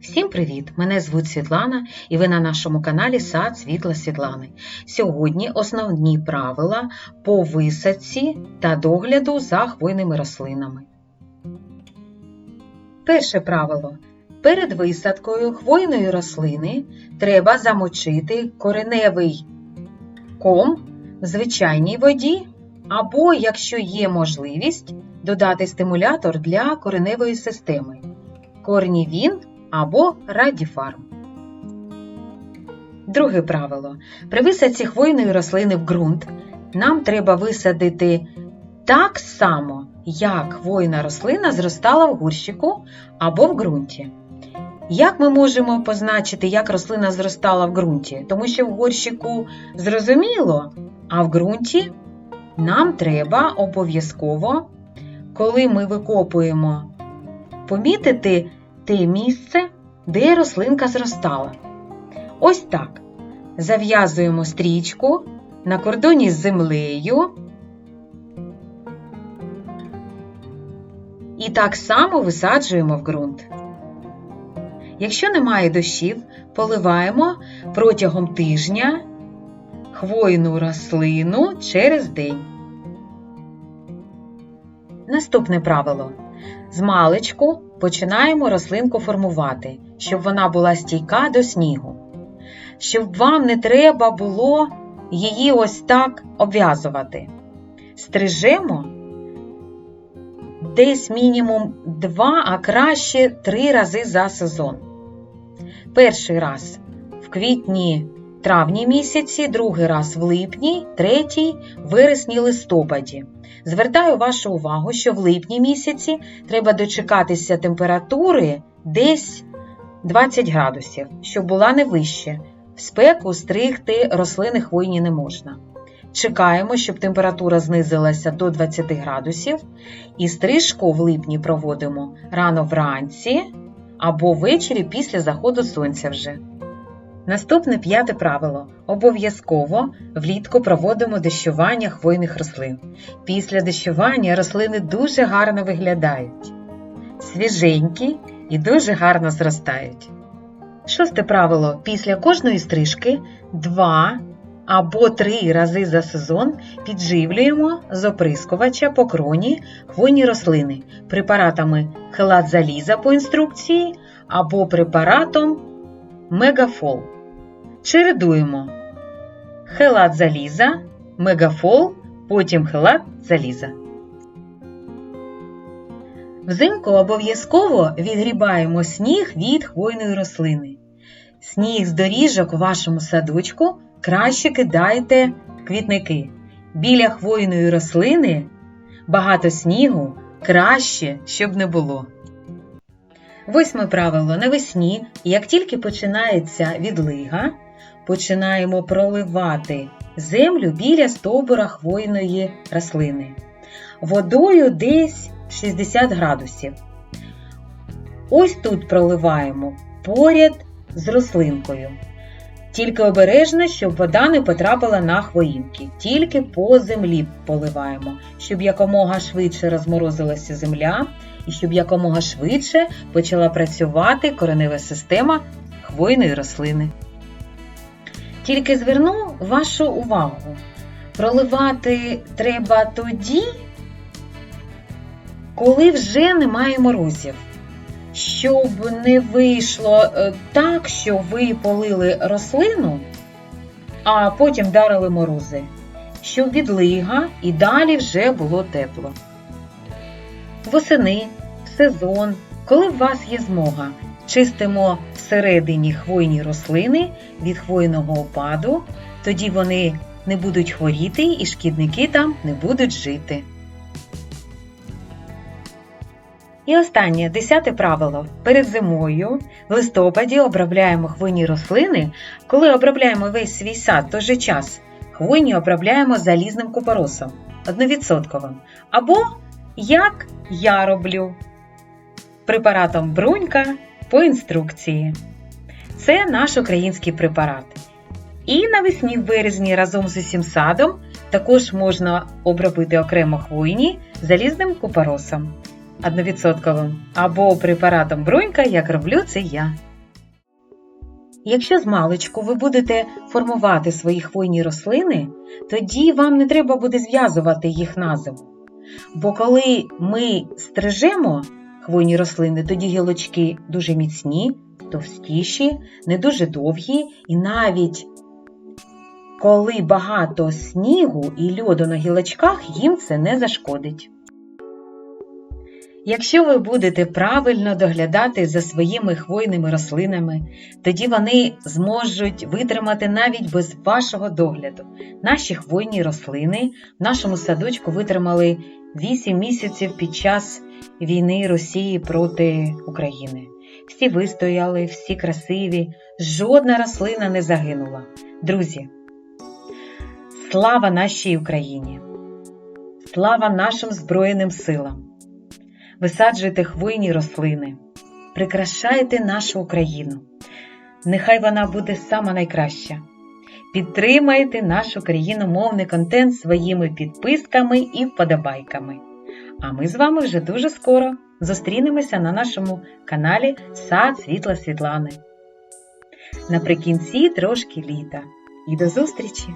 Всім привіт! Мене звуть Світлана і ви на нашому каналі Сад Світла Світлани. Сьогодні основні правила по висадці та догляду за хвойними рослинами. Перше правило. Перед висадкою хвойної рослини треба замочити кореневий ком в звичайній воді, або, якщо є можливість, додати стимулятор для кореневої системи. Корнівін або радіфарм. Друге правило. При висадці хвойної рослини в ґрунт нам треба висадити так само, як хвойна рослина зростала в горщику або в ґрунті. Як ми можемо позначити, як рослина зростала в ґрунті? Тому що в горщику зрозуміло, а в ґрунті нам треба обов'язково, коли ми викопуємо, помітити те місце, де рослинка зростала. Ось так. Зав'язуємо стрічку на кордоні з землею. І так само висаджуємо в ґрунт. Якщо немає дощів, поливаємо протягом тижня хвойну рослину через день. Наступне правило. З починаємо рослинку формувати, щоб вона була стійка до снігу. Щоб вам не треба було її ось так обв'язувати. Стрижемо десь мінімум 2, а краще 3 рази за сезон. Перший раз в квітні травні місяці, другий раз в липні, третій вересні листопаді. Звертаю вашу увагу, що в липні місяці треба дочекатися температури десь 20 градусів, щоб була не вище. В спеку стригти рослини хвойні не можна. Чекаємо, щоб температура знизилася до 20 градусів, і стрижку в липні проводимо рано вранці або ввечері після заходу сонця вже. Наступне п'яте правило. Обов'язково влітку проводимо дощування хвойних рослин. Після дощування рослини дуже гарно виглядають, свіженькі і дуже гарно зростають. Шосте правило. Після кожної стрижки 2 або 3 рази за сезон підживлюємо з оприскувача по кроні хвойні рослини препаратами хелат заліза по інструкції або препаратом Мегафол. Чередуємо хелат заліза, мегафол, потім хелат заліза. Взимку обов'язково відгрібаємо сніг від хвойної рослини. Сніг з доріжок у вашому садочку краще кидайте квітники. Біля хвойної рослини багато снігу краще, щоб не було. Восьме правило навесні, як тільки починається відлига, починаємо проливати землю біля стовбура хвойної рослини. Водою десь 60 градусів. Ось тут проливаємо поряд з рослинкою. Тільки обережно, щоб вода не потрапила на хвоїнки. Тільки по землі поливаємо, щоб якомога швидше розморозилася земля і щоб якомога швидше почала працювати коренева система хвойної рослини. Тільки зверну вашу увагу. Проливати треба тоді, коли вже немає морозів. Щоб не вийшло е, так, що ви полили рослину, а потім вдарили морози, щоб відлига і далі вже було тепло. Восени, сезон, коли в вас є змога, чистимо всередині хвойні рослини від хвойного опаду, тоді вони не будуть хворіти і шкідники там не будуть жити. І останнє десяте правило. Перед зимою в листопаді обробляємо хвойні рослини. Коли обробляємо весь свій сад, той же час хвойні обробляємо залізним купоросом одновідсотковим. Або, як я роблю, препаратом брунька по інструкції. Це наш український препарат. І навесні в березні разом з усім садом також можна обробити окремо хвойні залізним купоросом одновідсотковим або препаратом брунька, як роблю це я. Якщо з маличку ви будете формувати свої хвойні рослини, тоді вам не треба буде зв'язувати їх назв. Бо коли ми стрижемо хвойні рослини, тоді гілочки дуже міцні, товстіші, не дуже довгі, і навіть коли багато снігу і льоду на гілочках, їм це не зашкодить. Якщо ви будете правильно доглядати за своїми хвойними рослинами, тоді вони зможуть витримати навіть без вашого догляду. Наші хвойні рослини в нашому садочку витримали 8 місяців під час війни Росії проти України. Всі вистояли, всі красиві, жодна рослина не загинула. Друзі, слава нашій Україні! Слава нашим Збройним силам! Висаджуйте хвойні рослини, прикрашайте нашу Україну. Нехай вона буде сама найкраща. Підтримайте наш україномовний контент своїми підписками і вподобайками. А ми з вами вже дуже скоро зустрінемося на нашому каналі Сад Світла Світлани. Наприкінці трошки літа. І до зустрічі!